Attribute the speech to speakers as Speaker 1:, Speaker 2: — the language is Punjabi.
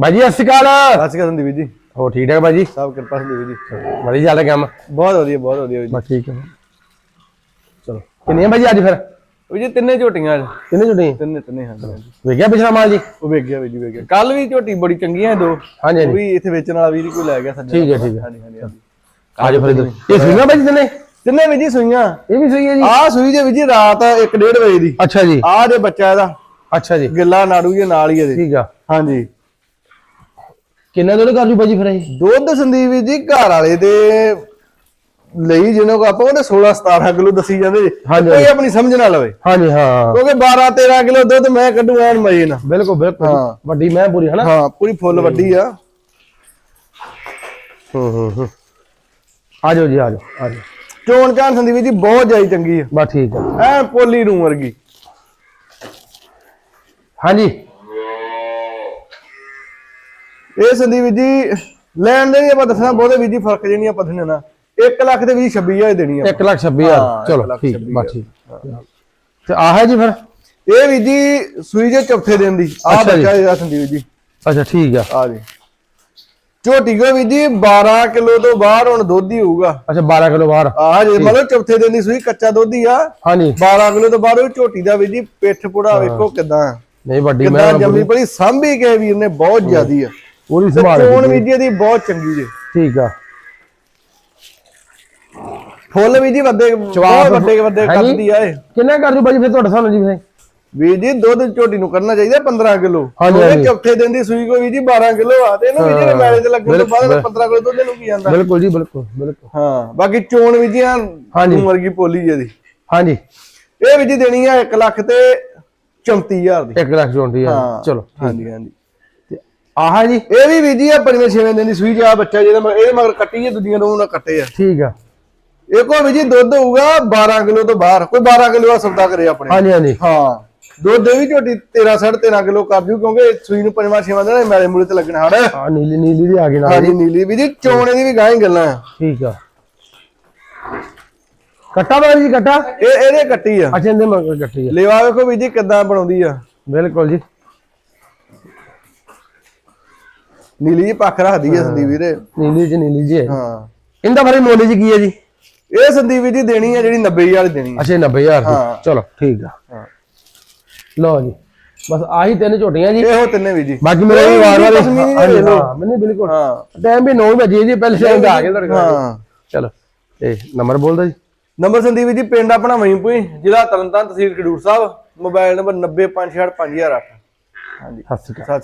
Speaker 1: ਬਾਈ ਜੀ ਸਤਿ ਸ਼੍ਰੀ ਅਕਾਲ।
Speaker 2: ਸਤਿ ਸ਼੍ਰੀ ਅਕਾਲ ਸੰਦੀਪ ਜੀ।
Speaker 1: ਹੋ ਠੀਕ ਠਾਕ ਬਾਈ ਜੀ?
Speaker 2: ਸਭ ਕਿਰਪਾ ਸੰਦੀਪ ਜੀ।
Speaker 1: ਵਧੀਆ ਚੱਲ ਰਿਹਾ ਕੰਮ?
Speaker 2: ਬਹੁਤ ਵਧੀਆ ਬਹੁਤ ਵਧੀਆ
Speaker 1: ਬਸ ਠੀਕ ਹੈ। ਚਲੋ। ਕਿੰਨੀਆਂ ਬਾਈ ਜੀ ਅੱਜ ਫਿਰ?
Speaker 2: ਉਹ ਜੀ ਤਿੰਨੇ ਝੋਟੀਆਂ ਅੱਜ।
Speaker 1: ਕਿੰਨੇ ਝੁੱਟੀਆਂ?
Speaker 2: ਤਿੰਨੇ ਤਿੰਨੇ ਹਾਂਜੀ।
Speaker 1: ਵੇਖਿਆ ਪਿਛਲਾ ਮਾਲ ਜੀ?
Speaker 2: ਉਹ ਵੇਖ ਗਿਆ ਜੀ ਵੇਖ ਗਿਆ। ਕੱਲ ਵੀ ਝੋਟੀ ਬੜੀ ਚੰਗੀਆਂ ਦੋ।
Speaker 1: ਹਾਂਜੀ
Speaker 2: ਉਹ ਵੀ ਇੱਥੇ ਵੇਚਣ ਵਾਲਾ ਵੀਰ ਕੋਈ ਲੈ ਗਿਆ ਸਾਡੇ
Speaker 1: ਠੀਕ ਹੈ ਠੀਕ ਹੈ।
Speaker 2: ਹਾਂਜੀ ਹਾਂਜੀ
Speaker 1: ਆਜੋ ਫਿਰ ਇੱਧਰ। ਇਹ ਸੁਣਿਆ ਬਾਈ ਜੀ ਤਨੇ?
Speaker 2: ਤਿੰਨੇ ਵੀ ਜੀ ਸੂਈਆਂ।
Speaker 1: ਇਹ ਵੀ ਹੈ ਜੀ?
Speaker 2: ਆਹ ਸੂਈ ਜੇ ਵੀ ਜੀ ਰਾਤ 1:30 ਵਜੇ ਦੀ।
Speaker 1: ਅੱਛਾ ਜੀ।
Speaker 2: ਆਹ ਜੇ ਬੱਚਾ ਇਹਦਾ।
Speaker 1: ਅੱਛਾ ਜੀ।
Speaker 2: ਗਿੱਲਾ ਨਾੜੂ ਜੇ ਨਾਲ ਹੀ ਇਹਦੇ।
Speaker 1: ਠੀਕ ਆ।
Speaker 2: ਹਾਂਜੀ।
Speaker 1: ਕਿੰਨਾ ਦੁੱਧ ਕਰ ਜੂ ਬਾਈ ਜੀ ਫਿਰ ਇਹ?
Speaker 2: ਦੁੱਧ ਸੰਦੀਪ ਜੀ ਘਰ ਵਾਲੇ ਦੇ ਲਈ ਜਿਹਨੂੰ ਕੋ ਆਪਾਂ ਉਹਦੇ 16 17 ਕਿਲੋ ਦੱਸੀ ਜਾਂਦੇ। ਕੋਈ ਆਪਣੀ ਸਮਝ ਨਾ ਲਵੇ।
Speaker 1: ਹਾਂਜੀ ਹਾਂ।
Speaker 2: ਕਿਉਂਕਿ 12 13 ਕਿਲੋ ਦੁੱਧ ਮੈਂ ਕੱਢੂ ਐਨ ਮਜੇ ਨਾਲ।
Speaker 1: ਬਿਲਕੁਲ ਬਿਲਕੁਲ। ਵੱਡੀ ਮੈਂ ਪੂਰੀ ਹਨਾ?
Speaker 2: ਹਾਂ ਪੂਰੀ ਫੁੱਲ ਵੱਡੀ ਆ।
Speaker 1: ਹੂੰ ਹੂੰ ਹੂੰ। ਆਜੋ ਜੀ ਆਜੋ ਆਜੋ
Speaker 2: ਚੋਣ ਚਾਣ ਸੰਦੀਪ ਜੀ ਬਹੁਤ ਜ਼ਿਆਦਾ ਚੰਗੀ ਆ।
Speaker 1: ਬਸ ਠੀਕ ਆ।
Speaker 2: ਐ ਪੋਲੀ ਨੂੰ ਵਰਗੀ।
Speaker 1: ਹਾਂਜੀ।
Speaker 2: ਇਹ ਸੰਦੀਪ ਜੀ ਲੈਣ ਦੇ ਨਹੀਂ ਆਪਾਂ ਦੱਸਣਾ ਬਹੁਤੇ ਵੀ ਜੀ ਫ਼ਰਕ ਜੇ ਨਹੀਂ ਆਪਾਂ ਦੱਸਣਾ ਨਾ। 1 ਲੱਖ ਤੇ ਵੀ 26000 ਦੇਣੀ ਆ
Speaker 1: 1 ਲੱਖ 26
Speaker 2: ਹਾਂ,
Speaker 1: ਹਜ਼ਾਰ
Speaker 2: ਇੱਕ
Speaker 1: ਚਲੋ
Speaker 2: ਲੱਖ
Speaker 1: ਠੀਕ ਬਸ ਠੀਕ। ਤੇ ਆਹ ਹੈ ਜੀ ਫਿਰ?
Speaker 2: ਇਹ ਵੀ ਜੀ ਸੂਈ ਜੇ ਚੌਥੇ ਦਿਨ ਦੀ। ਆ। ਬੱਚਾ ਇਹਦਾ ਸੰਦੀਪ ਜੀ।
Speaker 1: ਅੱਛਾ ਠੀਕ ਆ।
Speaker 2: ਆ ਜੀ। ਝੋਟੀ ਕੋ ਵੀ ਜੀ 12 ਕਿਲੋ ਤੋਂ ਬਾਹਰ ਹੁਣ ਦੁੱਧ ਹੀ ਹੋਊਗਾ।
Speaker 1: ਅੱਛਾ 12 ਕਿਲੋ ਬਾਹਰ।
Speaker 2: ਆ ਜੇ ਮਤਲਬ ਚੌਥੇ ਦਿਨ ਦੀ ਸੂਈ ਕੱਚਾ ਦੁੱਧ ਹੀ ਆ।
Speaker 1: ਹਾਂਜੀ।
Speaker 2: 12 ਕਿਲੋ ਤੋਂ ਬਾਹਰ ਉਹ ਝੋਟੀ ਦਾ ਵੀ ਜੀ ਪਿੱਠ ਪੁੜਾ ਵੇਖੋ ਕਿਦਾਂ।
Speaker 1: ਨਹੀਂ ਵੱਡੀ ਮੈਂ
Speaker 2: ਜੰਮੀ ਪੜੀ ਸਾਂਭੀ ਕੇ ਵੀਰ ਨੇ ਬਹੁਤ ਜ਼ਿਆਦੀ ਆ।
Speaker 1: ਪੂਰੀ ਸੰਭਾਲ
Speaker 2: ਚੋਣ। ਵੀ ਜੀ ਇਹਦੀ ਬਹੁਤ ਚੰਗੀ ਜੀ।
Speaker 1: ਠੀਕ ਆ।
Speaker 2: ਫੁੱਲ ਵੀ ਜੀ ਵੱਡੇ ਬਹੁਤ ਵੱਡੇ ਵੱਡੇ
Speaker 1: ਜੀ?
Speaker 2: ਕੱਢਦੀ ਆ ਇਹ।
Speaker 1: ਕਿੰਨਾ ਕਰ ਜੂ ਬਾਈ ਫਿਰ ਤੁਹਾਡੇ ਸਾਨੂੰ ਜੀ ਫਿਰ?
Speaker 2: ਵੀ ਜੀ ਦੁੱਧ ਝੋਟੀ ਨੂੰ ਕਰਨਾ ਚਾਹੀਦਾ 15 ਕਿਲੋ। ਉਹਦੇ। ਚੌਥੇ ਦਿਨ ਦੀ ਸੂਈ ਕੋ ਜੀ 12 ਕਿਲੋ ਆ ਤੇ ਇਹਨੂੰ ਵੀ ਜਿਹੜੇ ਮੈਲੇ ਤੇ ਲੱਗਣ ਤੋਂ ਬਾਅਦ 15 ਕਿਲੋ ਦੁੱਧ ਇਹਨੂੰ ਕੀ ਜਾਂਦਾ
Speaker 1: ਬਿਲਕੁਲ ਜੀ ਬਿਲਕੁਲ ਬਿਲਕੁਲ।
Speaker 2: ਹਾਂ ਬਾਕੀ ਚੋਣ ਵੀ ਜੀ। ਨੂੰ ਵਰਗੀ ਪੋਲੀ ਜੀ ਇਹਦੀ।
Speaker 1: ਹਾਂਜੀ।
Speaker 2: ਇਹ ਵੀ ਜੀ ਦੇਣੀ ਆ 1 ਲੱਖ ਤੇ 34000 ਦੀ।
Speaker 1: 1 ਲੱਖ 24
Speaker 2: ਹਾਂ।
Speaker 1: ਹਜ਼ਾਰ ਚਲੋ
Speaker 2: ਹਾਂਜੀ ਹਾਂਜੀ।
Speaker 1: ਆਹ ਜੀ।
Speaker 2: ਇਹ ਵੀ ਵੀ ਜੀ ਆ ਪੰਜਵੇਂ ਛੇਵੇਂ ਦਿਨ ਦੀ ਸੂਈ ਜਾ ਬੱਚਾ ਜਿਹਦਾ ਇਹਦੇ ਮਗਰ ਕੱਟੀ ਹੈ ਦੂਜੀਆਂ ਨੂੰ ਨਾ ਕੱਟੇ ਆ।
Speaker 1: ਠੀਕ ਆ।
Speaker 2: ਇਹ ਕੋ ਵੀ ਜੀ ਦੁੱਧ ਹੋਊਗਾ 12 ਕਿਲੋ ਤੋਂ ਬਾਹਰ। ਕੋਈ 12 ਕਿਲੋ ਦਾ ਸੌਦਾ ਕਰੇ ਆਪਣੇ।
Speaker 1: ਹਾਂਜੀ ਹਾਂਜੀ।
Speaker 2: ਹਾਂ। ਦੁੱਧ ਇਹ ਵੀ ਝੋਟੀ 13 13.5 ਕਿਲੋ ਕਰ ਜੂ ਕਿਉਂਕਿ ਸੂਈ ਨੂੰ ਪੰਜਵਾਂ ਛੇਵਾਂ ਦਿਨ ਮੈਲੇ ਮੂਲੇ ਤੇ ਲੱਗਣਾ ਹੜ
Speaker 1: ਆ ਨੀਲੀ ਨੀਲੀ ਦੀ ਆ ਗਈ ਨਾਲ।
Speaker 2: ਹਾਂਜੀ ਨੀਲੀ ਵੀ ਜੀ ਚੋਣੇ ਦੀ ਵੀ ਗਾਂ ਹੀ ਗੱਲਾਂ ਆ।
Speaker 1: ਠੀਕ ਆ। ਕੱਟਾ ਬਾਈ ਜੀ ਕੱਟਾ?
Speaker 2: ਇਹ ਇਹਦੇ ਕੱਟੀ ਆ।
Speaker 1: ਅੱਛਾ ਇਹਦੇ ਮਗਰ ਕੱਟੀ ਆ।
Speaker 2: ਲੇਵਾ ਵੇਖੋ ਵੀ ਜੀ ਕਿੱਦਾਂ ਬਣਾਉਂਦੀ ਆ।
Speaker 1: ਬਿਲਕੁਲ ਜੀ।
Speaker 2: ਨੀਲੀ ਜੀ ਪੱਖ ਰੱਖਦੀ ਆ ਸੰਦੀਪ ਵੀਰੇ।
Speaker 1: ਨੀਲੀ ਜੀ ਨੀਲੀ ਜੀ ਹੈ।
Speaker 2: ਹਾਂ।
Speaker 1: ਇਹਦਾ ਬਾਰੇ ਮੁੱਲ ਜੀ ਕੀ ਹੈ ਜੀ?
Speaker 2: ਇਹ ਸੰਦੀਪ ਜੀ ਦੇਣੀ ਆ ਜਿਹੜੀ 90000 ਵਾਲੀ ਦੇਣੀ ਆ।
Speaker 1: ਅੱਛਾ 90000
Speaker 2: ਹਾਂ।
Speaker 1: ਦੀ। ਚਲੋ ਠੀਕ ਆ।
Speaker 2: ਹਾਂ।
Speaker 1: ਲਓ ਜੀ। ਬਸ ਆਹੀ ਤਿੰਨ ਝੋਟੀਆਂ ਜੀ।
Speaker 2: ਇਹੋ ਤਿੰਨੇ ਵੀ ਜੀ।
Speaker 1: ਬਾਕੀ ਮੇਰੇ ਵੀ ਵਾਰ ਵਾਰ
Speaker 2: ਪਸ਼ਮੀਨੀ ਦੇ
Speaker 1: ਹਾਂਜੀ
Speaker 2: ਲੈ ਲਓ।
Speaker 1: ਹਾਂ ਮੈਨੂੰ ਬਿਲਕੁਲ।
Speaker 2: ਹਾਂ।
Speaker 1: ਟਾਈਮ ਵੀ 9 ਵਜੇ ਜੀ ਪਹਿਲੇ ਟਾਈਮ ਆ ਕੇ ਤੁਹਾਡੇ ਕੋਲ
Speaker 2: ਹਾਂ।
Speaker 1: ਚਲੋ ਇਹ ਨੰਬਰ ਬੋਲਦਾ ਜੀ।
Speaker 2: ਨੰਬਰ ਸੰਦੀਪ ਜੀ ਪਿੰਡ ਆਪਣਾ ਵਈਪੁਈ ਜ਼ਿਲ੍ਹਾ ਤਰਨਤਾਰਨ ਤਹਿਸੀਲ ਖਡੂਰ ਸਾਹਿਬ ਮੋਬਾਈਲ ਨੰਬਰ 90565008 ਹਾਂਜੀ। ਸਤਿ ਸ਼੍ਰੀ ਅਕਾਲ।